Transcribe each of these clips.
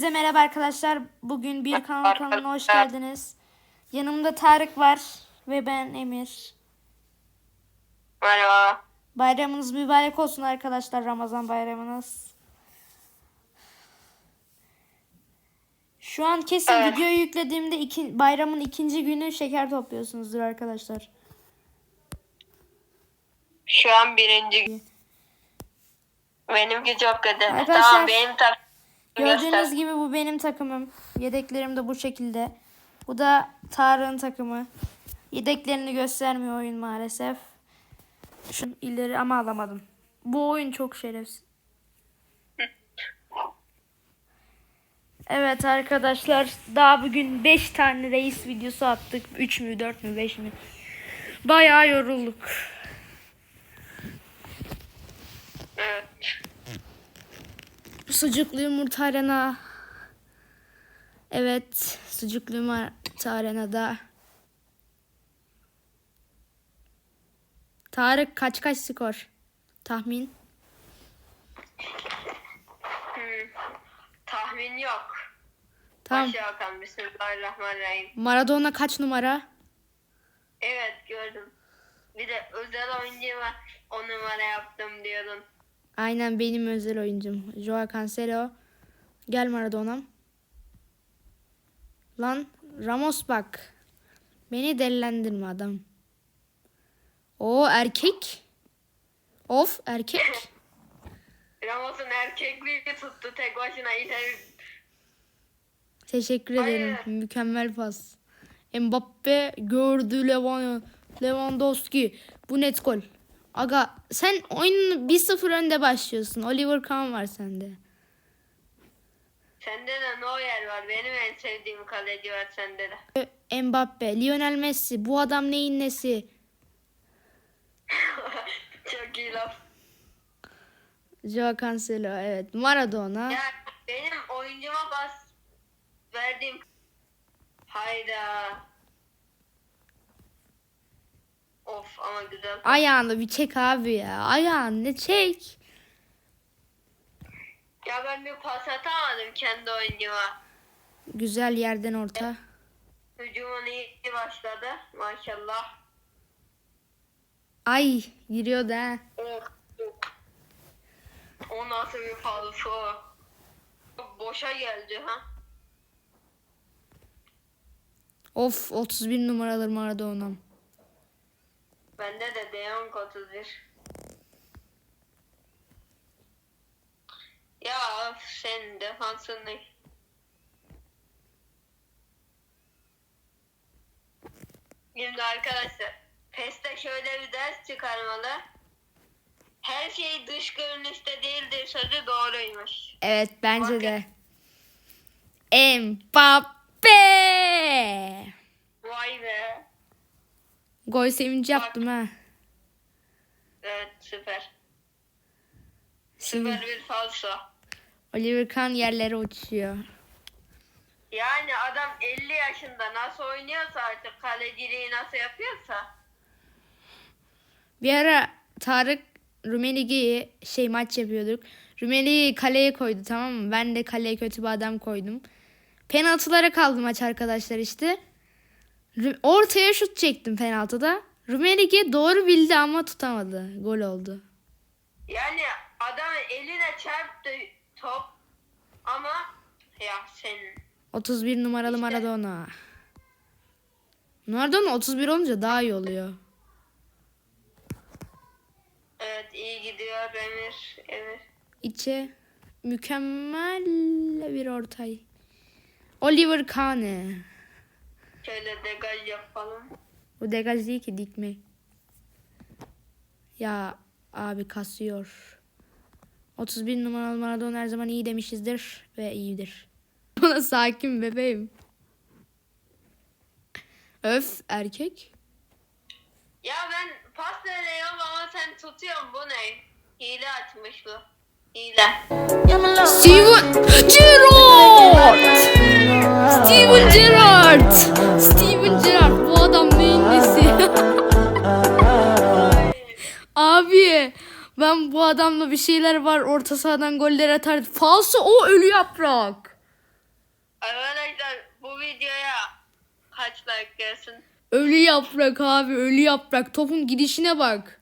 Hepinize merhaba arkadaşlar. Bugün bir kanal kanalına hoş geldiniz. Yanımda Tarık var ve ben Emir. Merhaba. Bayramınız mübarek olsun arkadaşlar Ramazan bayramınız. Şu an kesin Evet. videoyu yüklediğimde iki, bayramın ikinci günü şeker topluyorsunuzdur arkadaşlar. Şu an birinci. Benimki çok kötü. Arkadaşlar, tamam benim tak. Gördüğünüz göster. gibi bu benim takımım. Yedeklerim de bu şekilde. Bu da Tarık'ın takımı. Yedeklerini göstermiyor oyun maalesef. Şu ileri ama alamadım. Bu oyun çok şerefsiz. Evet arkadaşlar daha bugün 5 tane reis videosu attık. 3 mü 4 mü 5 mi? Bayağı yorulduk. Evet. Sucuklu yumurta arena. Evet, sucuklu yumurta arenada. Tarık kaç kaç skor? Tahmin. Hmm. Tahmin yok. Tamam. Bakalım. Bismillahirrahmanirrahim. Maradona kaç numara? Evet gördüm. Bir de özel oyuncuya o numara yaptım diyordun. Aynen benim özel oyuncum. Joao Cancelo. Gel Maradona'm. Lan Ramos bak. Beni delilendirme adam. O erkek. Of erkek. Ramos'un erkekliği tuttu tek başına ileri. Teşekkür ederim. Hayır. Mükemmel pas. Mbappe gördü Levan Lewandowski. Bu net gol. Aga sen oyunun 1-0 önde başlıyorsun. Oliver Kahn var sende. Sende de Neuer var. Benim en sevdiğim kaleci var sende de. Mbappe, Lionel Messi. Bu adam neyin nesi? çok iyi laf. Joao Cancelo evet. Maradona. Ya benim oyuncuma bas verdiğim hayda. Of ama güzel. Ayağını bir çek abi ya. Ayağını çek. Ya ben bir pas atamadım kendi oyuncuma. Güzel yerden orta. Hücumun iyi başladı maşallah. Ay giriyor da. Of. O nasıl bir falso? Boşa geldi ha. Of 31 numaralı Maradona'm. Bende de De Jong 31. Ya of, senin defansın ne? Şimdi arkadaşlar PES'te şöyle bir ders çıkarmalı. Her şey dış görünüşte değildir sözü doğruymuş. Evet bence Bakın. de. Mbappe. Vay be. Gol sevinci yaptım ha. Evet süper. Şimdi Süper bir falso. Oliver Kahn yerlere uçuyor. Yani adam 50 yaşında nasıl oynuyorsa artık kaleciliği nasıl yapıyorsa. Bir ara Tarık Rumeligi'yi şey maç yapıyorduk. Rumeligi'yi kaleye koydu tamam mı? Ben de kaleye kötü bir adam koydum. Penaltılara kaldı maç arkadaşlar işte. Ortaya şut çektim penaltıda. Rumeligi doğru bildi ama tutamadı. Gol oldu. Yani adam eline çarptı top ama ya sen 31 numaralı İşte. Maradona. Maradona 31 olunca daha iyi oluyor. evet iyi gidiyor Emir. Emir. İçe mükemmel bir ortay. Oliver Kahn. Şöyle degaj yapalım. Bu degaj değil ki dikme. Ya abi kasıyor. 31 numaralı Maradona her zaman iyi demişizdir ve iyidir. Bana sakin bebeğim. Öf erkek. Ya ben pas veriyorum ama sen tutuyorsun bu ne? Hile açmış bu. Hile. Steven Gerrard! Steven Gerrard! Steven Gerrard bu adam neyin nesi? Abi ben bu adamla bir şeyler var orta sahadan goller atar. Falso o ölü yaprak. videoya kaç like gelsin? Ölü yaprak abi ölü yaprak. Topun gidişine bak.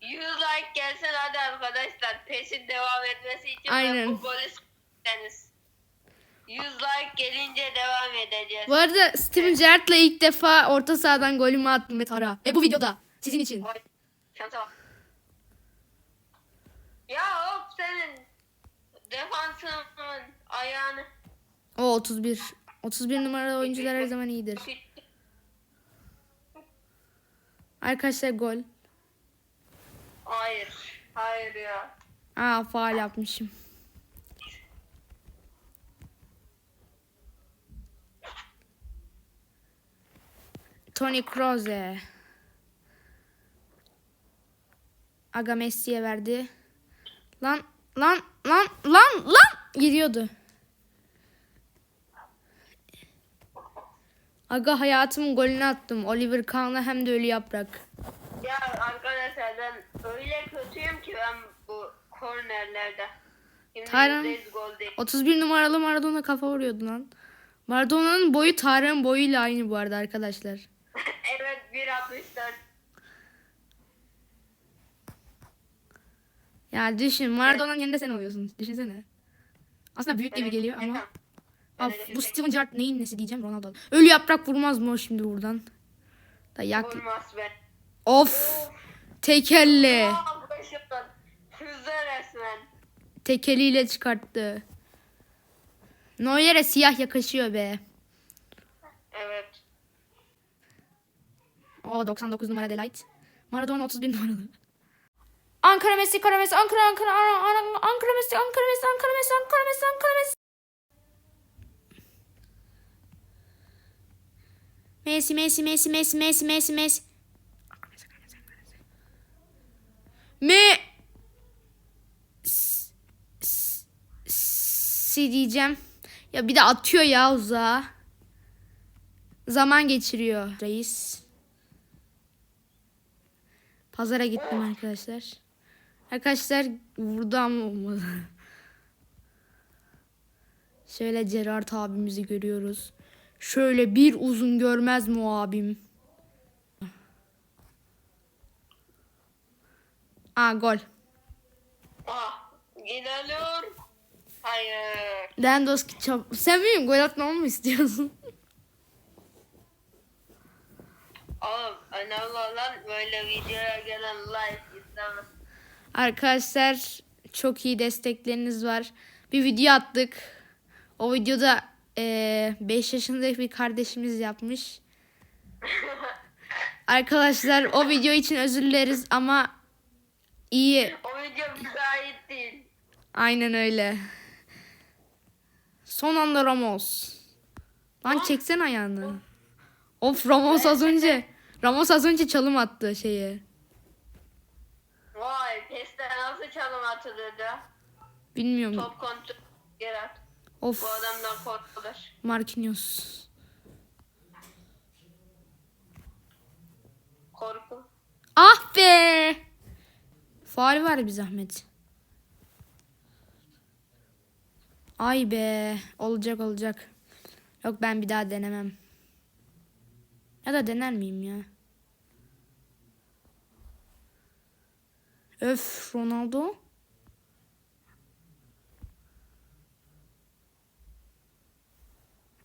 100 like gelsin hadi arkadaşlar. PES'in devam etmesi için Aynen. bu golü. 100 like gelince devam edeceğiz. Bu arada Steven Gerrard'la ilk defa orta sahadan golümü attım ve Tara. E bu videoda. Sizin için. Oy, Şansa bak. Ya hop senin defansının ayağını. O 31. 31 numaralı oyuncular her zaman iyidir. Arkadaşlar gol. Hayır. Hayır ya. Aa faal yapmışım. Toni Kroos. Aga Messi'ye verdi. Lan lan lan lan lan gidiyordu. Aga hayatımın golünü attım. Oliver Kahn'la hem de ölü yaprak. Ya arkadaşlar ben öyle kötüyüm ki ben bu kornerlerde. Şimdi Taylan- %100 gol değil. 31 numaralı Maradona kafa vuruyordu lan. Maradona'nın boyu Tarık'ın boyuyla aynı bu arada arkadaşlar. evet 1.64. Ya düşün Maradona'nın yanında sen oluyorsun. Düşünsene. Aslında büyük gibi geliyor ama. Of, bu Steven Gerrard neyin nesi diyeceğim Ronaldo. Ölü yaprak vurmaz mı o şimdi buradan? Da yak. Vurmaz be. Of. Tek elle. Aa, başımdan. Hızlı resmen. Tek eliyle çıkarttı. Neuer'e siyah yakışıyor be. Evet. O 99 numara Delight. Maradona 31 numaralı. Ankara Messi, Ankara Messi, Ankara, Ankara, Ankara, Ankara Messi, Ankara Messi, Ankara Messi, Ankara Messi, Ankara Messi. Messi, Messi, Messi, Messi, Messi, Messi, Messi. Me... Si diyeceğim. Ya bir de atıyor ya uzağa. Zaman geçiriyor reis. Pazara gittim arkadaşlar. Arkadaşlar vurdu ama olmadı. Şöyle Gerard abimizi görüyoruz. Şöyle bir uzun görmez mi o abim? Aa gol. Ah. Hayır. Lewandowski çab- Sen benim gol atmamı mı istiyorsun? Oğlum önemli olan böyle videoya gelen like izleme. Arkadaşlar çok iyi destekleriniz var. Bir video attık. O videoda 5 yaşındaki bir kardeşimiz yapmış. Arkadaşlar o video için özür dileriz ama iyi. O video bize ait değil. Aynen öyle. Son anda Ramos. Lan çeksen ayağını. Of Ramos az önce. Ramos az önce çalım attı şeye. Vay PES'te nasıl çalım atılırdı? Bilmiyorum. Top kontrol Gerard. Of Bu adamdan korkulur. Marquinhos. Korku. Ah be. Faal var bir zahmet. Ay be. Olacak olacak. Yok ben bir daha denemem. Ya da dener miyim ya? Öf Ronaldo.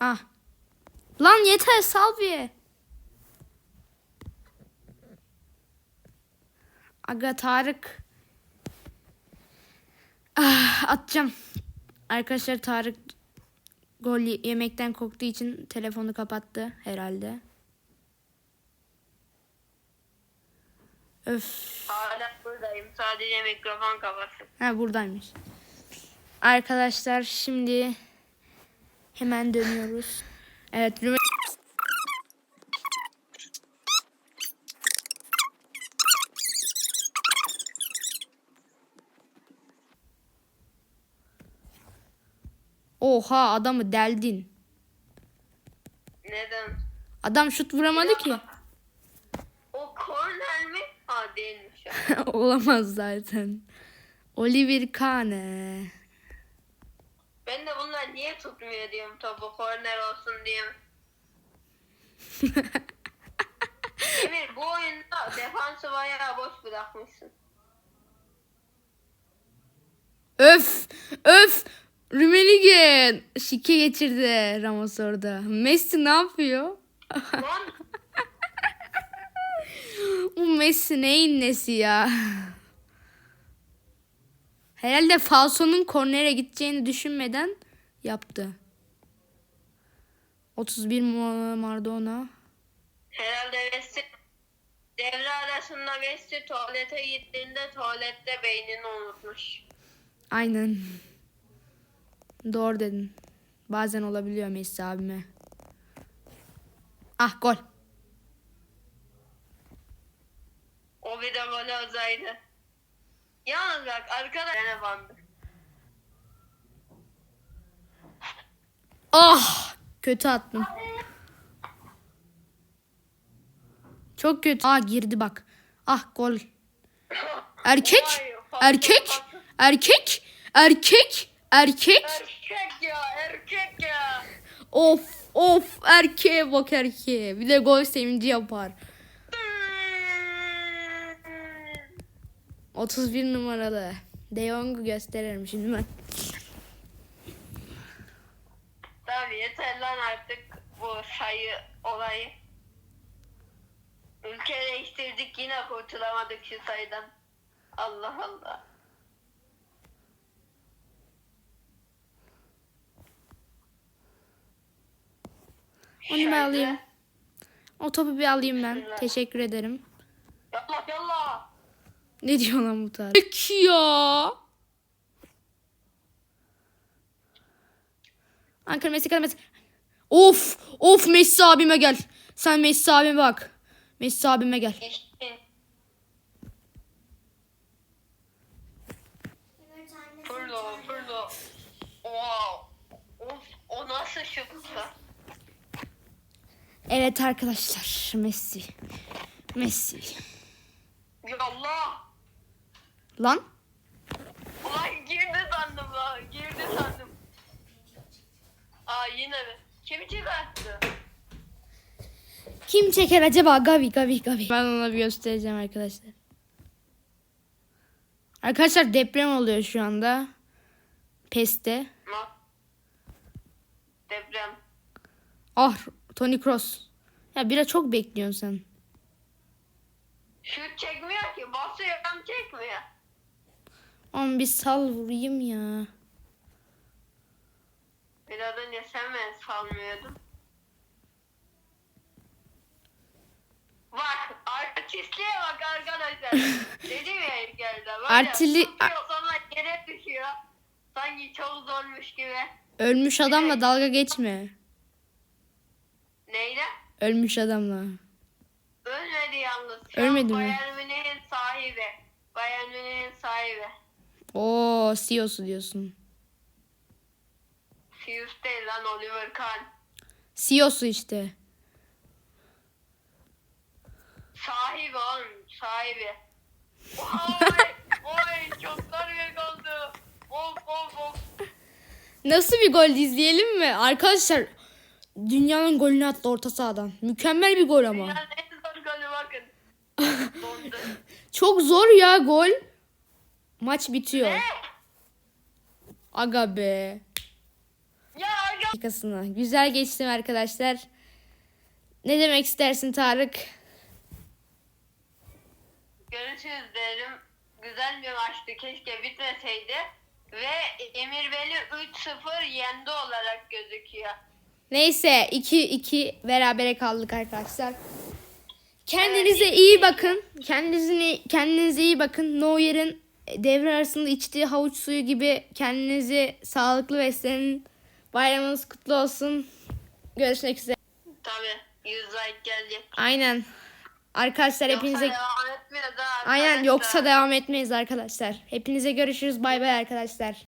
Ah. Lan yeter Salviye. Aga Tarık. Ah, atacağım. Arkadaşlar Tarık gol ye- yemekten korktuğu için telefonu kapattı herhalde. Öf. Hala buradayım. Sadece mikrofon kapatsın. Ha buradaymış. Arkadaşlar şimdi hemen dönüyoruz. Evet Oha adamı deldin. Neden? Adam şut vuramadı ki. O korner mi? Ha değilmiş ya. Olamaz zaten. Oliver Kahne. Ben de bunlar niye tutmuyor diyorum topu korner olsun diye. Emir bu oyunda defansı bayağı boş bırakmışsın. Öf! Öf! Rumenige şike geçirdi Ramos orada. Messi ne yapıyor? Lan Bu Messi neyin nesi ya? Herhalde Falso'nun kornere gideceğini düşünmeden yaptı. 31 Mar- Maradona. herhalde Messi devre arasında Messi tuvalete gittiğinde tuvalette beynini unutmuş. Aynen. Doğru dedin. Bazen olabiliyor Messi abime. Ah gol. O bir de gole uzaydı. Yalnız bak arkada gene bandı. Ah! Kötü attım. Çok kötü. Ah girdi bak. Ah gol. Erkek. Erkek. Erkek. Erkek. Erkek. Erkek ya erkek ya. Of of erkeğe bak erkeğe. Bir de gol sevinci yapar. 31 numaralı. De Jong'u gösteririm şimdi ben. Tabii yeter lan artık bu sayı olayı. Ülke değiştirdik yine kurtulamadık şu sayıdan. Allah Allah. Onu ben alayım. O topu bir alayım ben. Teşekkür ederim. Yallah yallah. Ne diyor lan bu tarz? Peki ya. Ankara Messi kadar Messi. Of of Messi abime gel. Sen Messi abime bak. Messi abime gel. Fırla fırla. Wow. Of o nasıl şutsa. Evet arkadaşlar Messi. Messi. Yallah. Lan Ulan girdi sandım lan. Girdi sandım. Aa yine mi? Kim çıkarttı? kim çeker acaba? Gavi Gavi Gavi. Ben ona bir göstereceğim arkadaşlar. Arkadaşlar deprem oluyor şu anda. Peste. Ma. Deprem. Ah Tony Cross. Ya bira çok bekliyorsun sen. Şut çekmiyor ki. Basıyor ama çekmiyor. Oğlum bir sal vurayım ya. Biraz önce sen ben salmıyordun. Bak artistliğe bak arkadaşlar. Dedim ya ilk. Böyle Artili- sonra yere düşüyor. Sanki çok zormuş gibi. Ölmüş adamla dalga geçme. Neyle? Ölmüş adamla. Ölmedi yalnız. Şu Ölmedi mi? Bayern Münih'in sahibi. Bayern Münih'in sahibi. Oo CEO'su diyorsun. Fuse değil lan Oliver Kahn. CEO'su işte. Sahibi oğlum sahibi. Oy, oy çok zor bir oldu. Of of of. Nasıl bir gol izleyelim mi? Arkadaşlar dünyanın golünü attı orta sahadan. Mükemmel bir gol ama. Dünyanın en zor golü bakın. Dondu. Çok zor ya gol. Maç bitiyor. Aga be. Ya aga. Dakikasına. Güzel geçtim arkadaşlar. Ne demek istersin Tarık? Görüşürüz derim. Güzel bir maçtı. Keşke bitmeseydi. Ve Emir beni 3-0 yendi olarak gözüküyor. Neyse 2-2 berabere kaldık arkadaşlar. Kendinize iyi bakın. Kendinize, kendinize iyi bakın. Neuer'in devre arasında içtiği havuç suyu gibi kendinizi sağlıklı beslenin. Bayramınız kutlu olsun. Görüşmek üzere. Tabii 100 like gelecek. Aynen. Arkadaşlar Yoksa hepinize devam etmiyor da aynen arkadaşlar. yoksa devam etmeyiz arkadaşlar. Hepinize görüşürüz. Bay bay arkadaşlar.